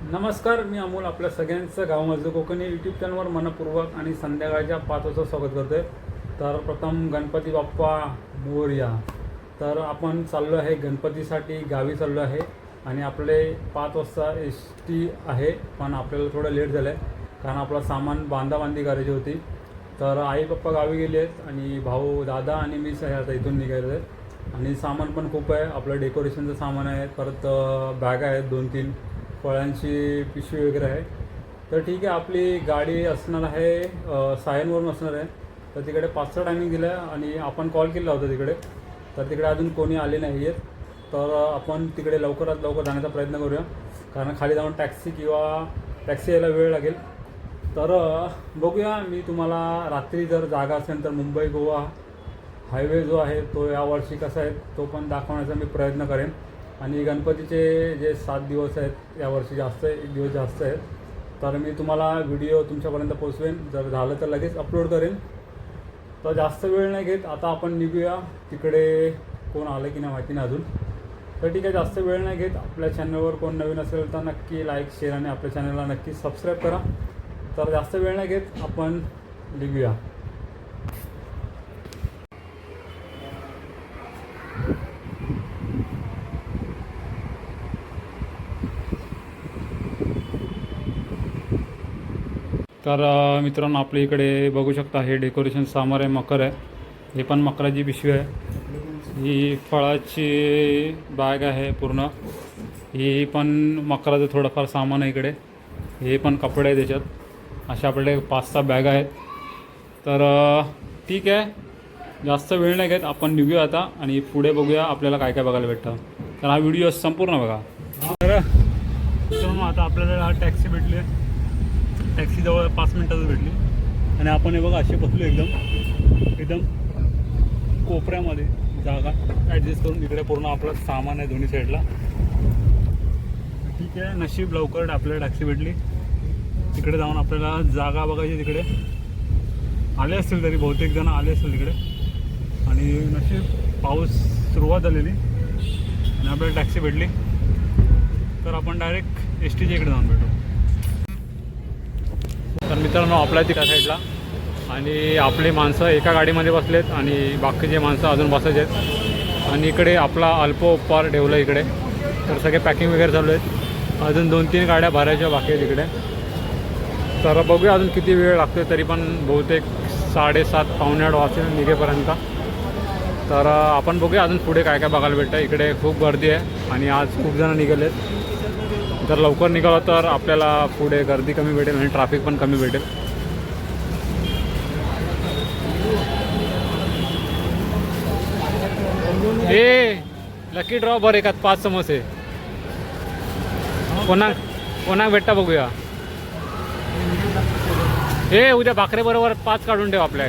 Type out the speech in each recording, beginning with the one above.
नमस्कार मी अमोल आपल्या सगळ्यांचं गाव कोकणी यूट्यूब चॅनलवर मनपूर्वक आणि संध्याकाळच्या पाच वाजता स्वागत करतोय. तर प्रथम गणपती बाप्पा मोर्या. तर आपण चाललो आहे गणपतीसाठी गावी चाललो आहे आणि आपले पाच वाजता एस टी आहे पण आपल्याला थोडं लेट झालं आहे कारण आपलं सामान बांधाबांधी करायची होती. तर आई पप्पा गावी गेले आहेत आणि भाऊ दादा आणि मी आहे आता इथून निघायचं आहे. आणि सामान पण खूप आहे आपलं डेकोरेशनचं सामान आहे परत बॅग आहेत दोन तीन फळांची पिशवी वगैरे आहे. तर ठीक आहे आपली गाडी असणार आहे सायनवरून असणार आहे. तर तिकडे पाचचा टायमिंग दिला आणि आपण कॉल केला होता तिकडे. तर तिकडे अजून कोणी आले नाही आहेत. तर आपण तिकडे लवकरात लवकर जाण्याचा प्रयत्न करूया. कारण खाली जाऊन टॅक्सी किंवा टॅक्सी यायला वेळ लागेल. तर बघूया मी तुम्हाला रात्री जर जागा असेल तर मुंबई गोवा हायवे जो आहे तो यावर्षी कसा आहे तो पण दाखवण्याचा मी प्रयत्न करेन. आणि गणपतीचे जे सात दिवस आहेत यावर्षी जास्त एक दिवस जास्त आहेत. तर मी तुम्हाला व्हिडिओ तुमच्यापर्यंत पोचवेन जर झालं तर लगेच अपलोड करेन. तर जास्त वेळ नाही घेत. आता आपण निघूया. तिकडे कोण आलं की नाही माहिती नाही अजून. तर ठीक आहे जास्त वेळ नाही घेत. आपल्या चॅनलवर कोण नवीन असेल तर नक्की लाईक शेअर आणि आपल्या चॅनलला नक्की सबस्क्राईब करा. तर जास्त वेळ नाही घेत. आपण निघूया. तर मित्रांनो आपल्या इकडे बघू शकता हे डेकोरेशन सामार आहे मकर आहे. हे पण मकराची पिशवी आहे. ही फळाची बॅग आहे पूर्ण. ही पण मकराचं थोडंफार सामान आहे इकडे. हे पण कपडे आहे त्याच्यात. अशा आपल्याकडे पाच सहा बॅग आहेत. तर ठीक आहे. जास्त वेळ नाही घेत. आपण निघूया आता आणि पुढे बघूया आपल्याला काय काय बघायला भेटतं. तर हा व्हिडिओ संपूर्ण बघा. तर आता आपल्याला टॅक्सी भेटली आहे. टॅक्सी जवळ पाच मिनटातच भेटली. आणि आपण हे बघा असे बसलो एकदम एकदम कोपऱ्यामध्ये जागा ॲडजस्ट करून इकडे पूर्ण आपलं सामान आहे दोन्ही साईडला ठीक आहे नशीब लवकर आपल्याला टॅक्सी भेटली. तिकडे जाऊन आपल्याला जागा बघायची तिकडे. आले असतील तरी बहुतेक जण आले असतील तिकडे. आणि नशीब पाऊस सुरुवात झालेली. आणि आपल्याला टॅक्सी भेटली. तर आपण डायरेक्ट एस टीच्या इकडे जाऊन भेटू. मित्रांनो आपल्या तिकडे साईडला. आणि आपली माणसं एका गाडीमध्ये बसलेत आणि बाकीचे माणसं अजून बसायचे आहेत. आणि इकडे आपला अल्प उपहार ठेवला इकडे. तर सगळे पॅकिंग वगैरे चालू आहेत. अजून दोन तीन गाड्या भरायच्या बाकी आहेत इकडे. तर बघूया अजून किती वेळ लागतो तरी पण बहुतेक साडेसात पावणे आठ वाजतील निघेपर्यंत. तर आपण बघूया अजून पुढे काय काय बघायला भेटतं इकडे खूप गर्दी आहे आणि आज खूप जण निघालेत. जर लवकर निघालो तर आपल्याला पुढे गर्दी कमी भेटेल आणि ट्रॅफिक पण कमी भेटेल. ए लकी ड्रॉ बरं एकात पाच समोसे. कोणा कोणाक भेटता बघूया. ए उद्या भाकरे बरोबर पाच काढून ठेव आपल्या.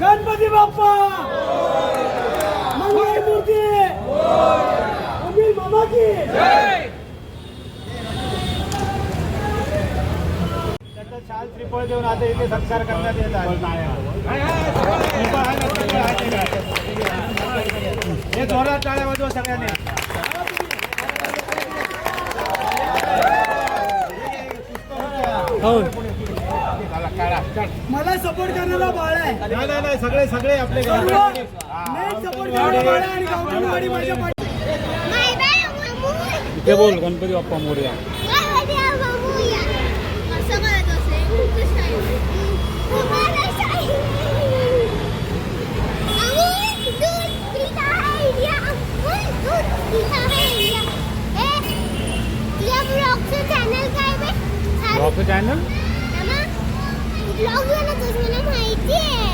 गणपती बाप्पा! मंगळ मूर्ती! अनिल की शाल त्रिफळ देऊन आता इथे संस्कार करण्यात येत हे जोरात टाळ्या वाजवा सगळ्यांनी. मला सपोर्ट करणारा बाळ आहे. नाही नाही नाही सगळे सगळे आपले सपोर्ट करणारा बाळ आहे आणि माझ्या इथे बोल गणपती बाप्पा मोरया. आहे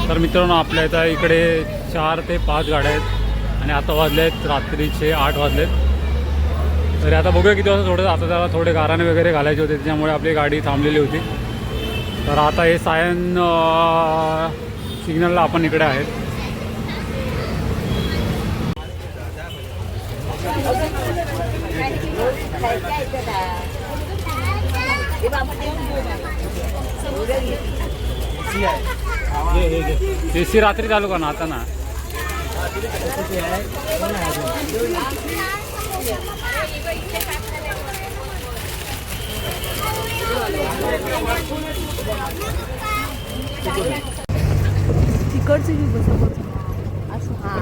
तर मित्रांनो आपल्या इथं इकडे चार ते पाच गाड्या आहेत आणि आता वाजले आहेत रात्रीचे आठ वाजलेत. तरी आता बघूया किती वाजता थोडं आता त्याला थोडे गाराने वगैरे घालायचे होते त्याच्यामुळे आपली गाडी थांबलेली होती. तर आता हे सायन सिग्नलला आपण इकडे आहेत. ए सी रात्री चालू का ना आता ना. तिकडची बस असं. हा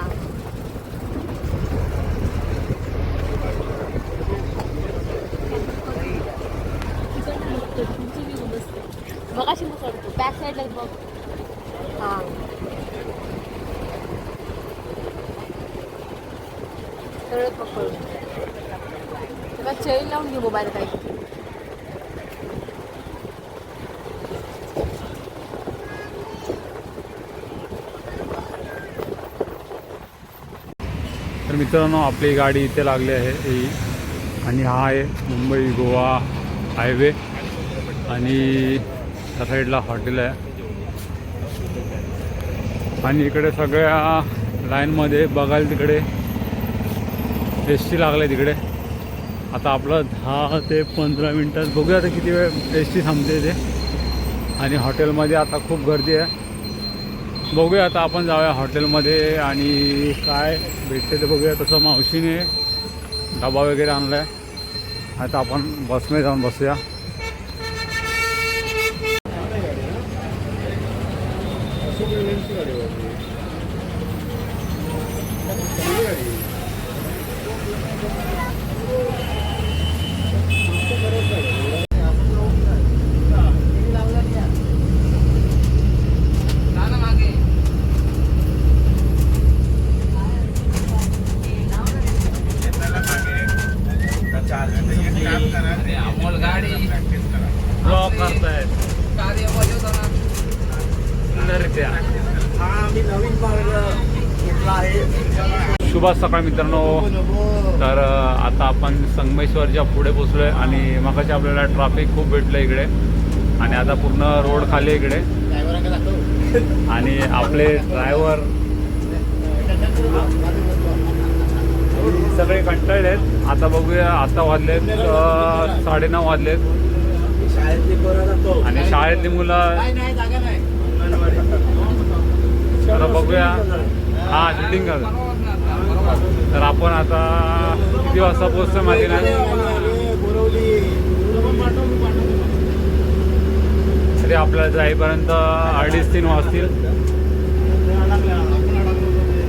बघ अशी मग साईडला बघ. हा. सगळं पकड त्याला चैन लावून घे मोबाईल काही. तर मित्रांनो आपली गाडी इथे लागली आहे. ही आणि हा आहे मुंबई गोवा हायवे. आणि त्या साईडला हॉटेल आहे. आणि इकडे सगळ्या लाईनमध्ये बघायला तिकडे. एस टी लागलं आहे तिकडे. आता आपलं दहा ते पंधरा मिनटात बघूया आता किती वेळ एस टी थांबते ते. आणि हॉटेलमध्ये आता खूप गर्दी आहे. बघूया आता आपण जाऊया हॉटेलमध्ये आणि काय भेटते ते बघूया. तसं मावशीने डबा वगैरे आणला आहे आता आपण बसने जाऊन बसूया. शुभ सकाळ मित्रांनो. तर आता आपण संगमेश्वरच्या पुढे पोचलो आहे आणि मगाशी आपल्याला ट्रॅफिक खूप भेटलं इकडे. आणि आता पूर्ण रोड खाली इकडे. आणि आपले ड्रायव्हर सगळे कंटाळले आहेत. आता बघूया आता वाजलेत साडेनऊ वाजलेत. जातो आणि शाळेतली मुलं बघूया. हा शूटिंग कर तर आपण आता किती वाजता पोहोचतो माहिती नाही. तरी आपल्याला जाईपर्यंत अडीच तीन वाजतील.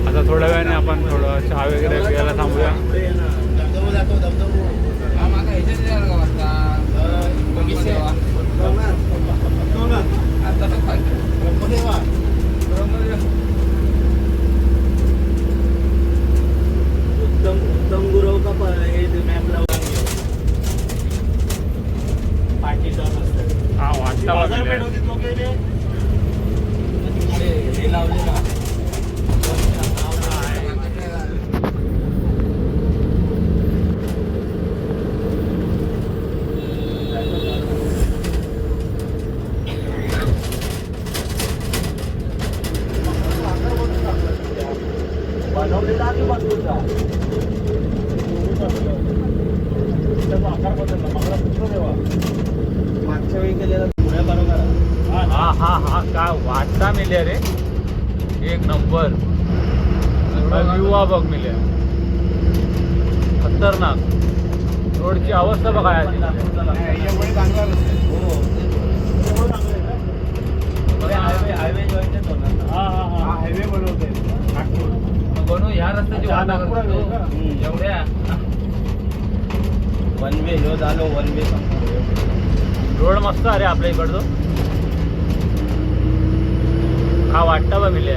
आता थोड्या वेळाने आपण थोडं चहा वगैरे प्यायला थांबूया धबधबो जातो धबधबो ब्रह्मदेवा उत्तम उत्तम गुरव का प- हे मॅप लावून पाठी जाऊन असतं हा वाजता वाजले हे लावले ना बनवलेला की बनवूचा आकार बदलला मला पुत्र देवा मागच्या वेळी केलेला हा हा हा काय वाटता मिले रे? एक नंबर. व्ह्यू बघ मिले खतरनाक. रोडची अवस्था बघा हो हायवे हायवे जॉईंटच होणार हा हा हा. हायवे बनवतोय. नागपूर बनू ह्या रस्त्याची वाट. हम्म. एवढ्या. वन वे ह्यो झालो वन वे रोड मस्त अरे आपल्या इकडचं. हा वाटता बा मिले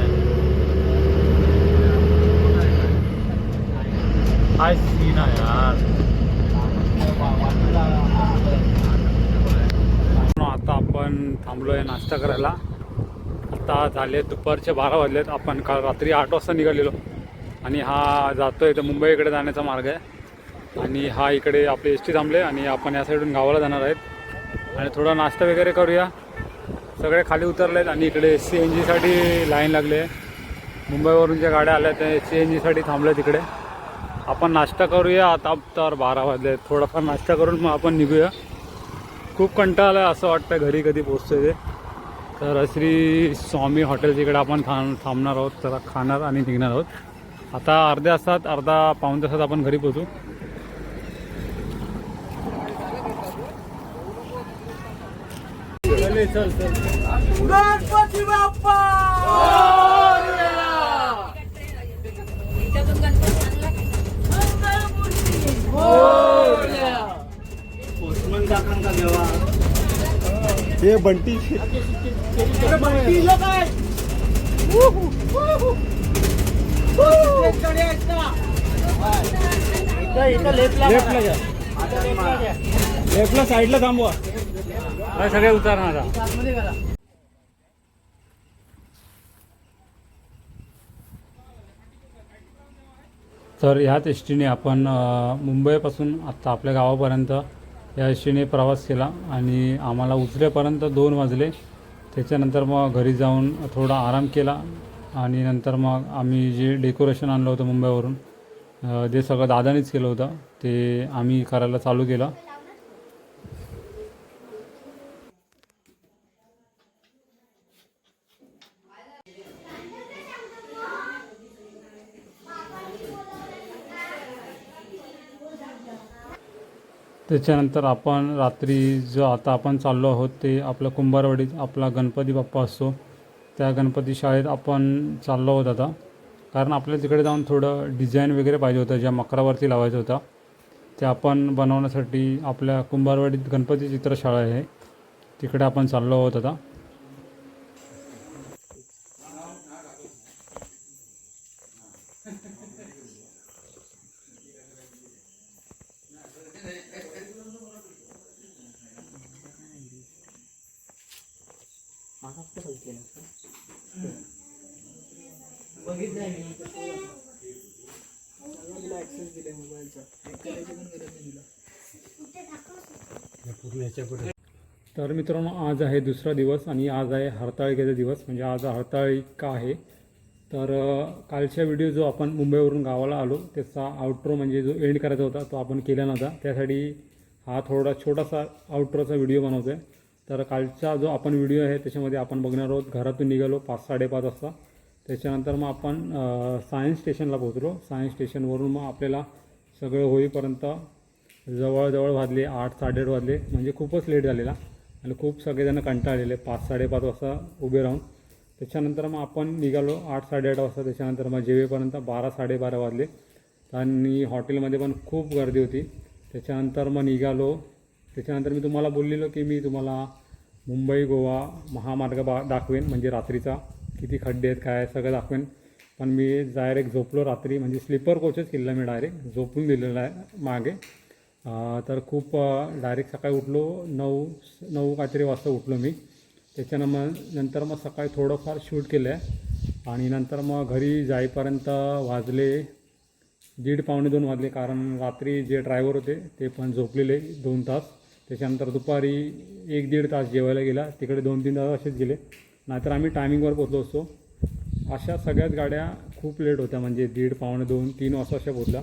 काय सीन आहे यार. आता आपण आपण थांबलो आहे नाश्ता करायला. आता झाले दुपारचे बारा वाजलेत. आपण काल रात्री आठ वाजता निघालेलो. आणि हा जातोय तर मुंबईकडे जाण्याचा मार्ग आहे. आणि हा इकडे आपले एस टी थांबले आणि आपण या साईडून गावाला जाणार आहेत. आणि थोडा नाश्ता वगैरे करूया. सगळे खाली उतरले आहेत आणि इकडे सी एन जीसाठी लाईन लागली आहे. मुंबईवरून ज्या गाड्या आल्या त्या सी एन जीसाठी थांबल्या तिकडे आपण नाश्ता करूया. आता तर बारा वाजले थोडाफार नाश्ता करून मग आपण निघूया. खूप कंटाळा आला असं वाटतं घरी कधी पोचतो ते. तर श्री स्वामी हॉटेल तिकडे आपण थांब थांबणार आहोत. तर खाणार आणि निघणार आहोत. आता अर्ध्या तासात अर्धा पाऊण तासात आपण घरी पोचू चल चल चल गणपती बाप्पा! हे बंटी. बंटीला काय? लेफ्टला साईडला थांबवा काय सगळे उतारणार तर ह्याच एस टीने आपण मुंबईपासून आत्ता आपल्या गावापर्यंत या एस टीने प्रवास केला आणि आम्हाला उचल्यापर्यंत दोन वाजले. त्याच्यानंतर मग घरी जाऊन थोडा आराम केला. आणि नंतर मग आम्ही जे डेकोरेशन आणलं होतं मुंबईवरून ते सगळं दादानीच केलं होतं. ते आम्ही करायला चालू केलं. त्याच्यानंतर आपण रात्री जो आता आपण चाललो आहोत ते आपलं कुंभारवाडीत आपला गणपती बाप्पा असतो. त्या गणपती शाळेत आपण चाललो आहोत आता. कारण आपल्याला तिकडे जाऊन थोडं डिझाईन वगैरे पाहिजे होतं ज्या मकरावरती लावायचं होतं. ते आपण बनवण्यासाठी आपल्या कुंभारवाडीत गणपती चित्रशाळा आहे. तिकडे आपण चाललो आहोत आता. तर मित्रांनो आज आहे दुसरा दिवस आणि आज आहे हरताळिकेचा दिवस. म्हणजे आज हरताळिका आहे. तर अ, कालच्या व्हिडिओ जो आपण मुंबईवरून गावाला आलो त्याचा आउट्रो म्हणजे जो एंड करायचा होता तो आपण केला नव्हता. त्यासाठी हा थोडा छोटासा आउट्रोचा व्हिडिओ बनवतो आहे तर कालचा जो आपण व्हिडिओ आहे त्याच्यामध्ये आपण बघणार आहोत. घरातून निघालो पाच साडेपाच वाजता. त्याच्यानंतर मग आपण सायन्स स्टेशनला पोहोचलो. सायन्स स्टेशनवरून मग आपल्याला सगळं होईपर्यंत जवळजवळ वाजले आठ साडेआठ वाजले. म्हणजे खूपच लेट झालेला. आणि खूप सगळेजण कंटाळलेले. पाच साडेपाच वाजता उभे राहून. त्याच्यानंतर मग आपण निघालो आठ साडेआठ वाजता. त्याच्यानंतर मग जेवेपर्यंत बारा साडेबारा वाजले. आणि हॉटेलमध्ये पण खूप गर्दी होती. त्याच्यानंतर मग निघालो. त्याच्यानंतर मी तुम्हाला बोललेलो की मी तुम्हाला मुंबई गोवा महामार्ग बा दाखवेन. म्हणजे रात्रीचा. किती खड्डे आहेत काय सगळं दाखवेन. पण मी डायरेक्ट झोपलो रात्री म्हणजे स्लीपर कोचच केलेला मी डायरेक्ट झोपून दिलेला आहे मागे. तर खूप डायरेक्ट सकाळी उठलो नऊ नऊ काहीतरी वाजता उठलो मी. त्याच्यानं मग नंतर मग सकाळी थोडंफार शूट केलं आहे आणि नंतर मग घरी जाईपर्यंत वाजले दीड पावणे दोन वाजले. कारण रात्री जे ड्रायव्हर होते ते पण झोपलेले दोन तास. त्याच्यानंतर दुपारी एक दीड तास जेवायला गेला. तिकडे दोन तीन तास असेच गेले. नाहीतर आम्ही टायमिंगवर पोचलो असतो. अशा सगळ्याच गाड्या खूप लेट होत्या म्हणजे दीड पावणे दोन तीन वाजता अशा पोचल्या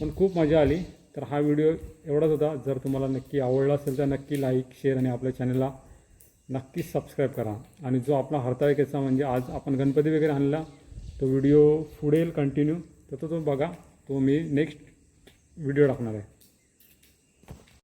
पण खूप मजा आली. तर हा व्हिडिओ एवढाच होता. जर तुम्हाला नक्की आवडला असेल तर नक्की लाईक शेअर आणि आपल्या चॅनलला नक्की सबस्क्राईब करा. आणि जो आपला हरताळकेचा म्हणजे आज आपण गणपती वगैरे आणला तो व्हिडिओ पुढेल कंटिन्यू तर तो तुम्ही बघा. तो मी नेक्स्ट व्हिडिओ टाकणार आहे.